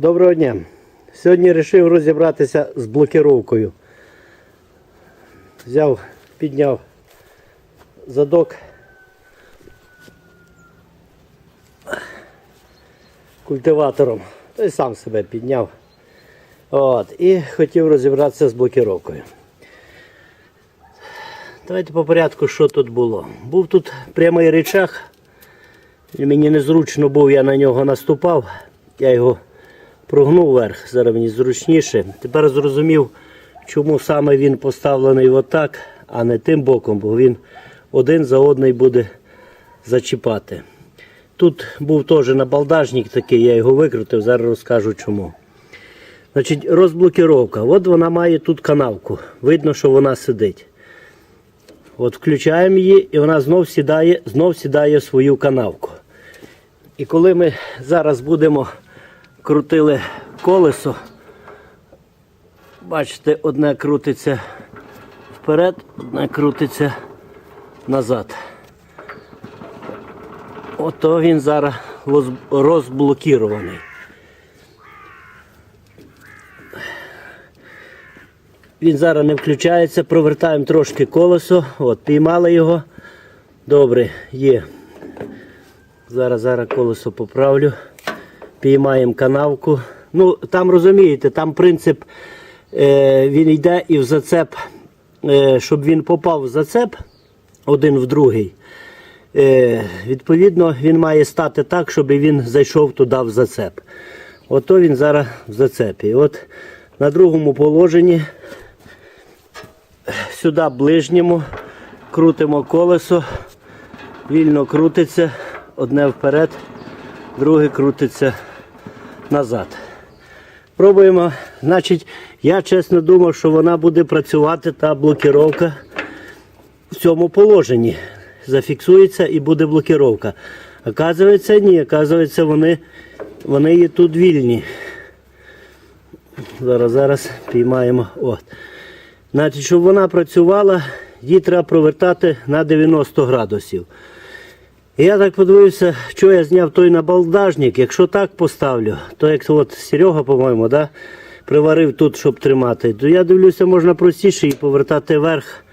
Доброго дня. Сьогодні вирішив розібратися з блокировкою. Взяв, підняв задок. Культиватором. Та сам себе підняв. От. І хотів розібратися з блокировкою. Давайте по порядку, що тут було. Був тут прямий речах. Мені незручно був, я на нього наступав. Я його прогнув вверх, зараз мені зручніше. Тепер зрозумів, чому саме він поставлений отак, а не тим боком, бо він один за одний буде зачіпати. Тут був теж набалдажник такий, я його викрутив, зараз розкажу чому. Значить, розблокировка. От вона має тут канавку. Видно, що вона сидить. От включаємо її і вона знов сідає, знов сідає свою канавку. І коли ми зараз будемо крутили колесо, бачите, одне крутиться вперед, одне крутиться назад. Ото він зараз розблокірований. Він зараз не включається, провертаємо трошки колесо, от, піймали його. Добре, є. Зараз зараз колесо поправлю. Піймаємо канавку. Ну, там розумієте, там принцип е, він йде і в зацеп, е, щоб він попав в зацеп один в другий. Е, відповідно, він має стати так, щоб він зайшов туди в зацеп. Ото він зараз в зацепі. От на другому положенні сюди ближньому крутимо колесо, вільно крутиться, одне вперед, друге крутиться назад. Пробуємо. Значить, я чесно думав, що вона буде працювати та блокировка в цьому положенні. Зафіксується і буде блокировка. Оказується, ні, оказується, вони, вони є тут вільні. Зараз, зараз піймаємо. От. Значить, щоб вона працювала, її треба провертати на 90 градусів. І я так подивився, що я зняв той набалдажник. Якщо так поставлю, то як от Серега, по-моєму, да, приварив тут, щоб тримати, то я дивлюся, можна простіше її повертати вверх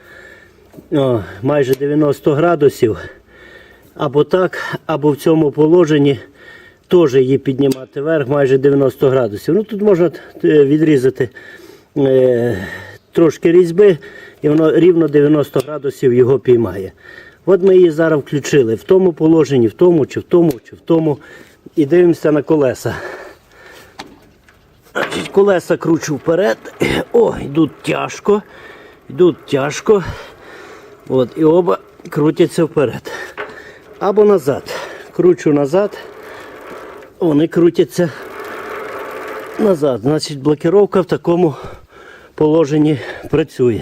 о, майже 90 градусів. Або так, або в цьому положенні теж її піднімати вверх майже 90 градусів. Ну тут можна е, відрізати е, трошки різьби, і воно рівно 90 градусів його піймає. От ми її зараз включили в тому положенні, в тому, чи в тому, чи в тому. І дивимося на колеса. Значить, колеса кручу вперед. О, йдуть тяжко. Йдуть тяжко. От, і оба крутяться вперед. Або назад. Кручу назад. Вони крутяться назад. Значить, блокировка в такому положенні працює.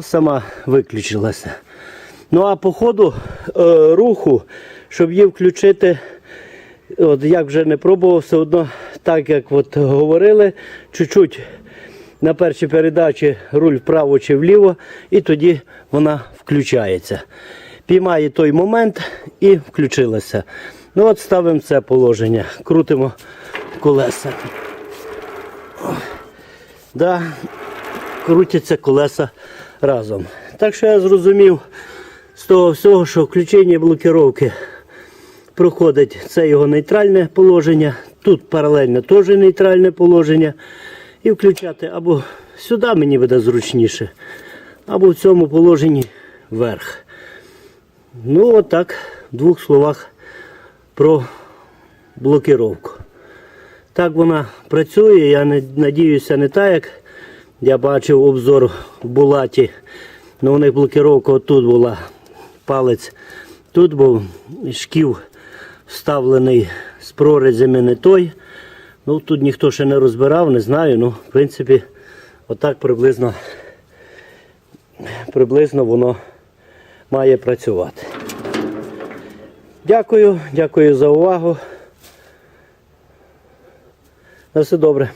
Сама виключилася. Ну а по ходу е, руху, щоб її включити, от як вже не пробував, все одно, так як от говорили, чуть-чуть на першій передачі руль вправо чи вліво, і тоді вона включається. Піймає той момент і включилася. Ну от ставимо це положення, крутимо колеса. Да, крутяться колеса разом. Так що я зрозумів з того всього, що включення блокировки проходить це його нейтральне положення. Тут паралельно теж нейтральне положення. І включати або сюди мені буде зручніше, або в цьому положенні вверх. Ну, отак, в двох словах про блокировку. Так вона працює, я не, надіюся, не так, як я бачив обзор в Булаті. Ну, у них блокировка отут була палець. Тут був шків вставлений з прорізями не той. Ну, тут ніхто ще не розбирав, не знаю. Ну, в принципі, отак приблизно, приблизно воно має працювати. Дякую, дякую за увагу. На все добре.